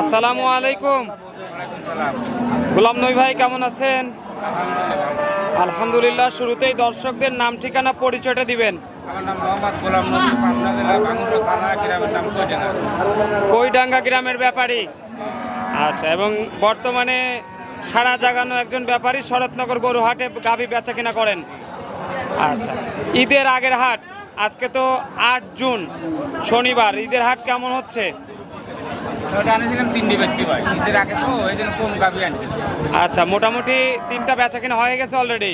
আসসালামু আলাইকুম। গোলাম নবী ভাই কেমন আছেন? আলহামদুলিল্লাহ শুরুতেই দর্শকদের নাম ঠিকানা পরিচয়টা দিবেন। কৈডাঙ্গা গ্রামের ব্যাপারী। আচ্ছা এবং বর্তমানে সারা জাগানো একজন ব্যাপারী শরৎনগর গরুহাটে গাভী বেচা কিনা করেন। আচ্ছা ঈদের আগের হাট আজকে তো আট জুন শনিবার ঈদের হাট কেমন হচ্ছে? ওটা আনিয়েছিলাম তিনটি ব্যক্তি ভাই। ঈদের আগে তো এই জন্য কম গাবি আনছি। আচ্ছা মোটামুটি তিনটা বেচা কিনা হয়ে গেছে অলরেডি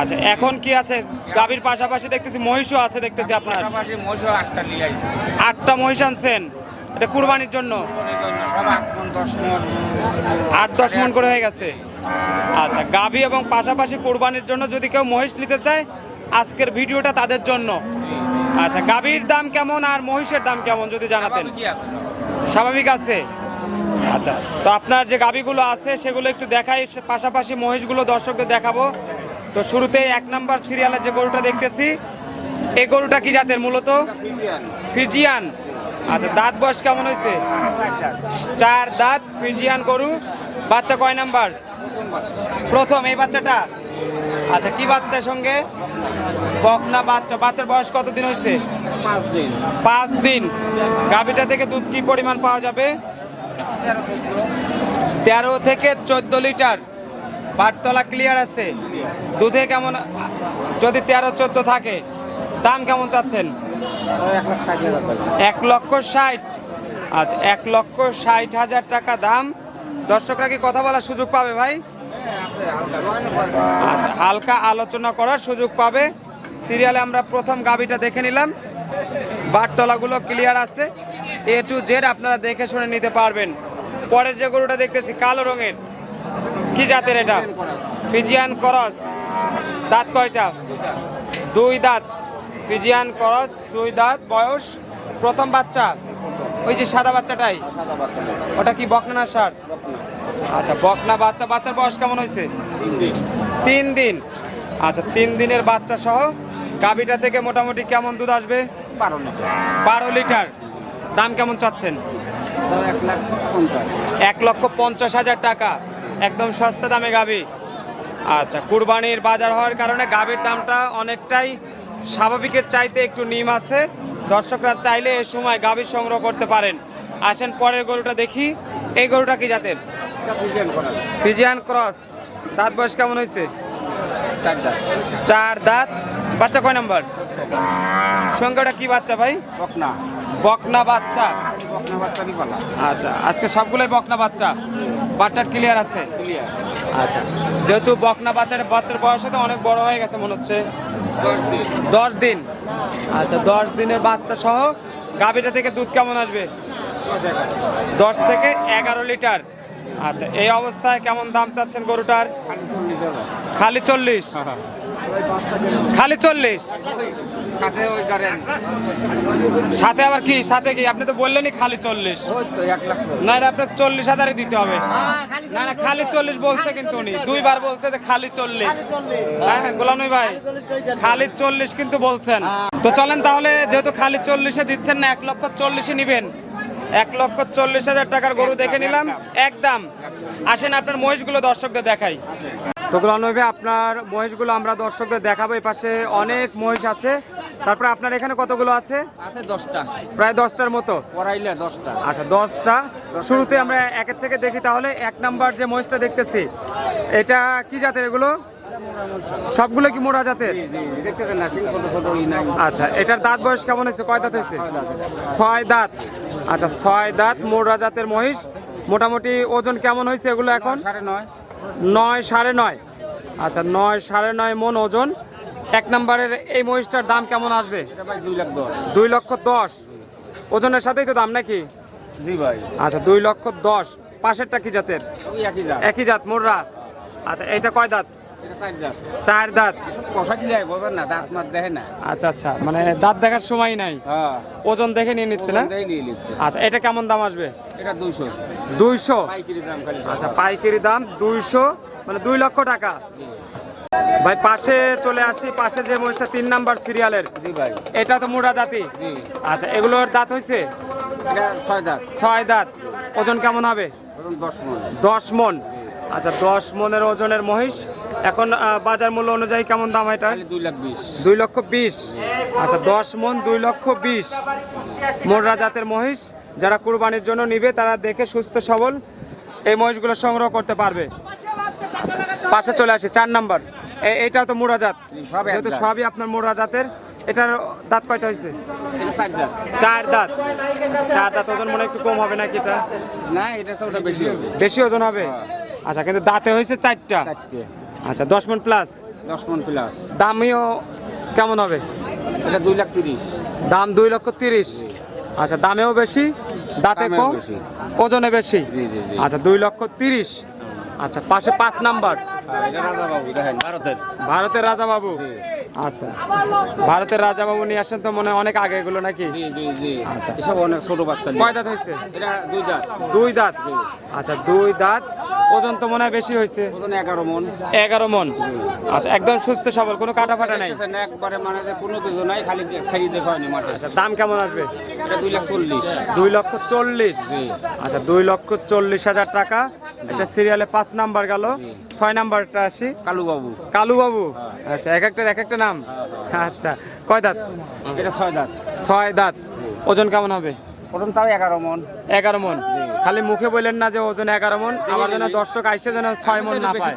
আচ্ছা এখন কি আছে? গাভীর পাশাপাশি দেখতেছি মহিষও আছে দেখতেছি আপনার। পাশাপাশি আটটা নিয়ে আইছি। আটটা মহিষ আনছেন। এটা কুরবানির জন্য? আট দশ মন মন করে হয়ে গেছে। আচ্ছা গাভী এবং পাশাপাশি কুরবানির জন্য যদি কেউ মহিষ নিতে চায় আজকের ভিডিওটা তাদের জন্য। আচ্ছা গাভীর দাম কেমন আর মহিষের দাম কেমন যদি জানাতেন? স্বাভাবিক আছে। আচ্ছা। তো আপনার যে গাবিগুলো আছে সেগুলো একটু দেখাই। পাশাপাশি মহিষগুলো দর্শকদের দেখাবো। তো শুরুতে এক নাম্বার সিরিয়ালের যে গরুটা দেখতেছি এই গরুটা কি জাতের মূলত? ফিজিয়ান। আচ্ছা দাঁত বয়স কেমন হয়েছে? চার দাঁত ফিজিয়ান গরু। বাচ্চা কয় নাম্বার? প্রথম এই বাচ্চাটা। আচ্ছা কি বাচ্চার সঙ্গে? বকনা বাচ্চা বাচ্চার বয়স কতদিন হয়েছে? পাঁচ দিন পাঁচ দিন গাভীটা থেকে দুধ কি পরিমাণ পাওয়া যাবে? তেরো থেকে চোদ্দ লিটার। বাটতলা ক্লিয়ার আছে। দুধে কেমন যদি তেরো চোদ্দ থাকে দাম কেমন চাচ্ছেন? এক লক্ষ ষাট। আচ্ছা এক লক্ষ ষাট হাজার টাকা দাম। দর্শকরা কি কথা বলার সুযোগ পাবে ভাই? আচ্ছা হালকা আলোচনা করার সুযোগ পাবে। সিরিয়ালে আমরা প্রথম গাবিটা দেখে নিলাম। বাটতলাগুলো ক্লিয়ার আছে। এ টু জেড আপনারা দেখে শুনে নিতে পারবেন। পরের যে গরুটা দেখতেছি কালো রঙের। কি জাতের এটা? ফিজিয়ান করস দাঁত কয়টা? দুই দাঁত। ফিজিয়ান করস দুই দাঁত। বয়স? প্রথম বাচ্চা? ওই যে সাদা বাচ্চাটাই? ওটা কি বকনা সার আচ্ছা বকনা বাচ্চা বাচ্চার বয়স কেমন হয়েছে? তিন দিন। আচ্ছা তিন দিনের বাচ্চা সহ গাভীটা থেকে মোটামুটি কেমন দুধ আসবে? বারো লিটার। বারো লিটার। দাম কেমন চাচ্ছেন? এক লক্ষ পঞ্চাশ হাজার টাকা। একদম সস্তা দামে গাভী। আচ্ছা কুরবানির বাজার হওয়ার কারণে গাভীর দামটা অনেকটাই স্বাভাবিকের চাইতে একটু নিম আছে। দর্শকরা চাইলে এ সময় গাভী সংগ্রহ করতে পারেন। আসেন পরের গরুটা দেখি। এই গরুটা কি জাতের? ফিজিয়ান ক্রস দাঁত বয়স কেমন হয়েছে? চার দাঁত। বাচ্চা কয় নাম্বার? সংখ্যাটা কি বাচ্চা ভাই? বকনা। বকনা বাচ্চা। বকনা পালা। আচ্ছা আজকে সবগুলোই বকনা বাচ্চা। বাট্টার ক্লিয়ার আছে? ক্লিয়ার আচ্ছা যেহেতু বকনা বাচ্চার বাচ্চার বয়স তো অনেক বড় হয়ে গেছে মনে হচ্ছে। দশ দিন। আচ্ছা দশ দিনের বাচ্চা সহ গাভীটা থেকে দুধ কেমন আসবে? দশ থেকে এগারো লিটার। আচ্ছা এই অবস্থায় কেমন দাম চাচ্ছেন গরুটার? খালি চল্লিশ। খালি চল্লিশ খালি চল্লিশ। সাথে আবার কি? সাথে কি? আপনি তো বললেনই খালি চল্লিশ। ওই তো এক লাখ না এটা আপনার চল্লিশ হাজারে দিতে হবে। না না খালি চল্লিশ বলছে কিন্তু উনি। দুইবার বলছে। যে খালি চল্লিশ। হ্যাঁ হ্যাঁ গোলামি ভাই। খালি চল্লিশ কিন্তু বলছেন। তো চলেন তাহলে যেহেতু খালি চল্লিশে দিচ্ছেন না এক লক্ষ চল্লিশে নিবেন। এক লক্ষ চল্লিশ হাজার টাকার গরু দেখে নিলাম। একদম আসেন আপনার মহিষগুলো দর্শকদের দেখাই। তো ভাই আপনার মহিষগুলো আমরা দর্শকদের দেখাবো। এই পাশে অনেক মহিষ আছে। তারপরে আপনার এখানে কতগুলো আছে? আছে দশটা। প্রায় দশটার মতো। পড়াইলে দশটা। আচ্ছা দশটা। শুরুতে আমরা একের থেকে দেখি তাহলে। এক নাম্বার যে মহিষটা দেখতেছি এটা কি জাতের এগুলো? সবগুলো কি মোড়া জাতের? জি জি দেখতেছেন না সিং ছোট ছোট ই নাই। আচ্ছা এটার দাঁত বয়স কেমন হয়েছে? কয় দাঁত হয়েছে? ছয় দাঁত। আচ্ছা ছয় দাঁত মোড়া জাতের মহিষ। মোটামুটি ওজন কেমন হয়েছে এগুলো এখন? নয় সাড়ে নয়। আচ্ছা নয় সাড়ে নয় মন ওজন। এক নম্বরের এই মহিষটার দাম কেমন আসবে? দুই লক্ষ দশ। ওজনের সাথেই তো দাম নাকি? জি ভাই। আচ্ছা দুই লক্ষ দশ। পাশেরটা কি জাতের? একই জাত। মোররা আচ্ছা এইটা কয় দাঁত? এটা চার দাঁত। কষা দিলে বোঝেন না দাঁত মাত দেখে না। আচ্ছা আচ্ছা মানে দাঁত দেখার সময় নাই? হ্যাঁ। ওজন দেখে নিয়ে নিচ্ছে না? নিয়ে নিচ্ছে। আচ্ছা এটা কেমন দাম আসবে? এটা দুইশো। দুইশো? পাইকারি দাম খালি। আচ্ছা পাইকারি দাম দুইশো মানে দুই লক্ষ টাকা। ভাই পাশে চলে আসি পাশে যে মহিষটা তিন নাম্বার সিরিয়ালের। জি ভাই। এটা তো মুড়া জাতি। জি। আচ্ছা এগুলোর দাঁত হয়েছে এটা ছয় দাঁত। ছয় দাঁত। ওজন কেমন হবে? দশ মন। দশ মন। আচ্ছা দশ মনের ওজনের মহিষ এখন বাজার মূল্য অনুযায়ী কেমন দাম এটা? দুই লাখ বিশ। দুই লক্ষ বিশ। আচ্ছা দশ মন দুই লক্ষ বিশ। মোররা জাতের মহিষ যারা কুরবানির জন্য নিবে তারা দেখে সুস্থ সবল এই মহিষগুলো সংগ্রহ করতে পারবে। পাশে চলে আসে চার নাম্বার। এ- এইটাও তো মোরা জাত। যেহেতু সবই আপনার মোরা জাতের এটার দাঁত কয়টা হয়েছে? চার দাঁত। চার দাঁত। ওজন মনে হয় একটু কম হবে নাকি এটা? না এটা বেশি হবে। বেশি ওজন হবে? আচ্ছা কিন্তু দাঁতে হয়েছে চারটে। আচ্ছা দশ মন প্লাস দশ মন প্লাস দামিও কেমন হবে? এটা দুই লাখ তিরিশ। দাম দুই লক্ষ তিরিশ। আচ্ছা দামেও বেশি দাঁতে কম। ওজনে বেশি। আচ্ছা দুই লক্ষ তিরিশ। আচ্ছা পাশে পাঁচ নাম্বার। ভারতের। ভারতের রাজা বাবু আচ্ছা ভারতের রাজা বাবু নিয়ে আসেন তো মনে হয় অনেক আগে এগুলো নাকি? আচ্ছা। এসব অনেক ছোট বাচ্চা। কয় দাঁত হয়েছে? এটা দুই দাঁত। দুই দাঁত। আচ্ছা দুই দাঁত। ওজন তো মনে হয় বেশি হয়েছে। ওজন এগারো মন। এগারো মন। আচ্ছা একদম সুস্থ সবল কোনো কাটা ফাটা নাই? একবারে মানে যে কোনো কিছু নাই খালি খাইয়ে দেখা হয়নি মাঠে। আচ্ছা দাম কেমন আসবে? এটা দুই লাখ চল্লিশ। দুই লক্ষ চল্লিশ? আচ্ছা দুই লক্ষ চল্লিশ হাজার টাকা। একটা সিরিয়ালে পাঁচ নাম্বার গেল। ছয় নাম্বারটা আসি। কালুবাবু কালুবাবু আচ্ছা এক একটা এক একটা নাম? আচ্ছা কয় দাঁত? এটা ছয় দাঁত। ছয় দাঁত। ওজন কেমন হবে? প্রথম তাও এগারো মন। এগারো মন। খালি মুখে বললেন না যে ওজন এগারো মন আমার জন্য দর্শক আইসে যেন ছয় মন না পায়।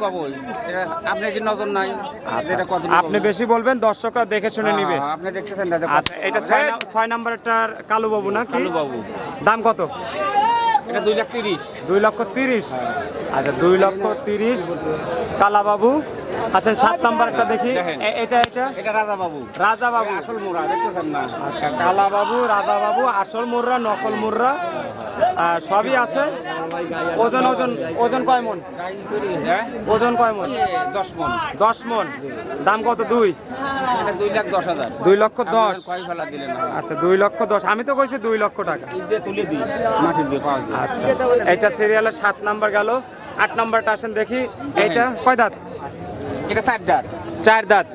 আপনি কি নজর নাই? আচ্ছা আপনি বেশি বলবেন দর্শকরা দেখে শুনে নিবে। আপনি দেখতেছেন আচ্ছা এটা ছয় ছয় নাম্বারটার কালু বাবু না কালু বাবু দাম কত? এটা দুই লাখ তিরিশ। দুই লক্ষ তিরিশ। আচ্ছা দুই লক্ষ তিরিশ। কালা আচ্ছা সাত নাম্বারটা দেখি। এটা এটা? এটা রাজা বাবু রাজা বাবু আসল মোড়া দেখতেছেন না? আচ্ছা কালা বাবু রাজা বাবু আসল মুর্রা নকল আহ, সবই আছে। ওজন ওজন ওজন কয় মন? হ্যাঁ? ওজন কয় মন? দশ মন। দশ মন। দাম কত? দুই? দুই লাখ দশ হাজার। দুই লক্ষ দশ। আচ্ছা দুই লক্ষ দশ। আমি তো কইছি দুই লক্ষ টাকা। তুলে দিই আচ্ছা এইটা সিরিয়ালের সাত নাম্বার গেল। আট নাম্বারটা আসেন দেখি। এইটা কয় দাঁত? এটা চার দাঁত। চার দাঁত?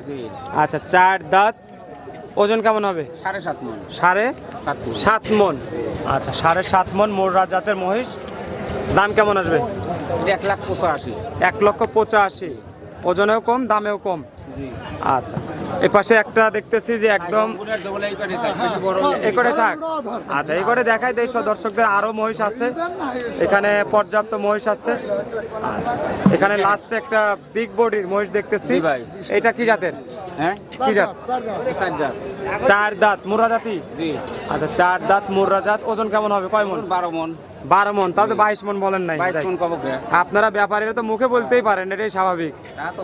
আচ্ছা চার দাঁত। ওজন কেমন হবে? সাড়ে সাত মন। সাড়ে সাত মন। মন। আচ্ছা সাড়ে সাত মন মোররা জাতের মহিষ। দাম কেমন আসবে? এক লাখ পঁচাশি। এক লক্ষ পঁচাশি। ওজনেও কম দামেও কম। আচ্ছা। এ পাশে একটা দেখতেছি যে একদম গুণের ডবল এই করে থাকে, আচ্ছা এই করে দেখাই দর্শকদের আরও মহিষ আছে। এখানে পর্যাপ্ত মহিষ আছে। আচ্ছা এখানে লাস্টে একটা বিগ বডির মহিষ দেখতেছি। ভাই। এটা কি জাতের? হ্যাঁ? কি জাত? চার দাঁত চার দাঁত মুর্রা জাতি? জি। আচ্ছা চার দাঁত মুর্রা জাত। ওজন কেমন হবে? কয় মন? বারো মন। বারো মন তাহলে বাইশ মন বলেন নাই। মন আপনারা ব্যাপারীরা তো মুখে বলতেই পারেন এটাই স্বাভাবিক।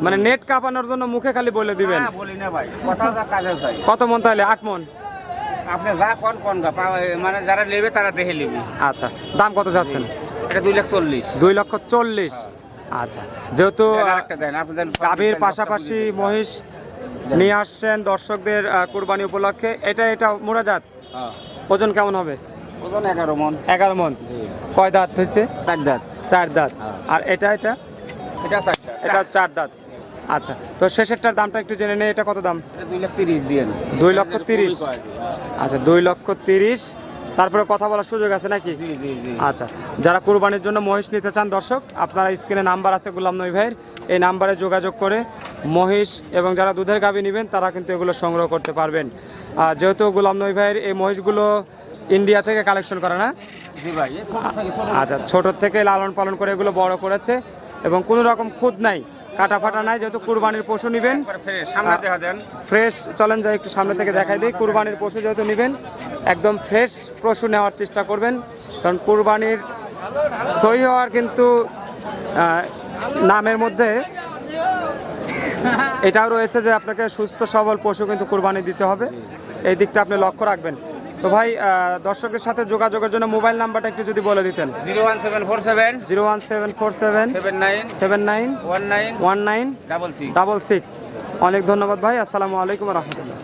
মানে নেট কাঁপানোর জন্য মুখে খালি বলে দিবেন। না, বলি না ভাই কথা যা কাজে চাই কত মন তাহলে? আট মন? আপনি যা কোন কোন মানে যারা নেবে তারা দেখে নেবে। আচ্ছা দাম কত যাচ্ছেন? এটা দুই লাখ চল্লিশ। দুই লক্ষ চল্লিশ। আচ্ছা যেহেতু গাভীর পাশাপাশি মহিষ নিয়ে আসছেন দর্শকদের কুরবানি উপলক্ষে। এটা এটা মুরাজাত? হ্যাঁ। ওজন কেমন হবে? ওজন এগারো মন। এগারো মন। কয় দাঁত হয়েছে? চার দাঁত। চার দাঁত। হ্যাঁ। আর এটা এটা? এটা চার দাঁত। এটা চার দাঁত। আচ্ছা তো শেষেরটার দামটা একটু জেনে নেই এটা কত দাম? এটা দুই লাখ তিরিশ দিয়ে দুই লক্ষ তিরিশ। আচ্ছা দুই লক্ষ তিরিশ। তারপরে কথা বলার সুযোগ আছে নাকি? আচ্ছা যারা কুরবানির জন্য মহিষ নিতে চান দর্শক আপনারা স্ক্রিনে নাম্বার আছে গুলাম নই ভাইয়ের। এই নাম্বারে যোগাযোগ করে মহিষ এবং যারা দুধের গাভী নেবেন তারা কিন্তু এগুলো সংগ্রহ করতে পারবেন। আর যেহেতু গুলাম নই ভাইয়ের এই মহিষগুলো ইন্ডিয়া থেকে কালেকশন করে না? আচ্ছা ছোট থেকে লালন পালন করে এগুলো বড় করেছে এবং কোনো রকম খুদ নাই কাটা ফাটা নাই যেহেতু কুরবানির পশু নেবেন। ফ্রেশ চলেন যাই একটু সামনে থেকে দেখাই দিই। কুরবানির পশু যেহেতু নেবেন একদম ফ্রেশ পশু নেওয়ার চেষ্টা করবেন। কারণ কুরবানির সই হওয়ার কিন্তু নামের মধ্যে এটাও রয়েছে যে আপনাকে সুস্থ সবল পশু কিন্তু কুরবানি দিতে হবে। এই দিকটা আপনি লক্ষ্য রাখবেন। তো ভাই দর্শকের সাথে যোগাযোগের জন্য মোবাইল নাম্বারটা একটু যদি বলে দিতেন। Zero one seven four seven. Zero one seven four seven. Seven nine. Seven nine. One nine. One nine. Double six. Double six. অনেক ধন্যবাদ ভাই আসসালামু আলাইকুম রহমতুল্লাহ।